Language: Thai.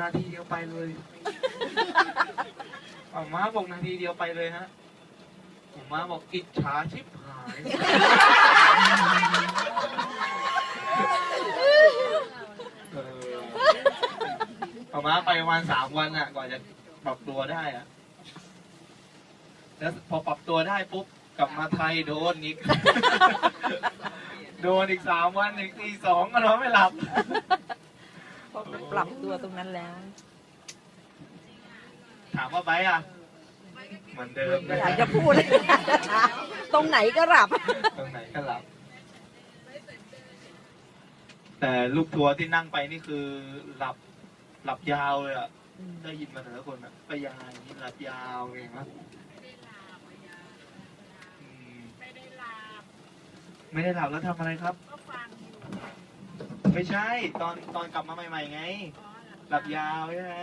นาทีเดียวไปเลยเอาม้าบอกนาทีเดียวไปเลยฮะผมม้าบอกอิจฉาชิบหาย เออเอาม้าไปประมาณสามวันอะ ก่อนจะปรับตัวได้อะ แล้วพอปรับตัวได้ปุ๊บกลับมาไทยโดนอีก โดนอีกสามวันอีกตีสองก็นอนไม่หลับเพราะมัน ปรับตัวตรงนั้นแล้ว ถามว่าไบร์ทอะเหมือนเดิมไม่อยากจะพูดเลยตรงไหนก็หลับ ตรงไหนก็หลับ แต่ลูกทัวร์ที่นั่งไปนี่คือหลับหลับยาวเลยอะ ได้ยินมาแต่ละคนอะไปยายนี่หลับยาวเองนะอืมไม่ได้หลับแล้วทำอะไรครับ ไม่ใช่ตอนตอนกลับมาใหม่ ๆ ไง หลับยาวใช่ไหม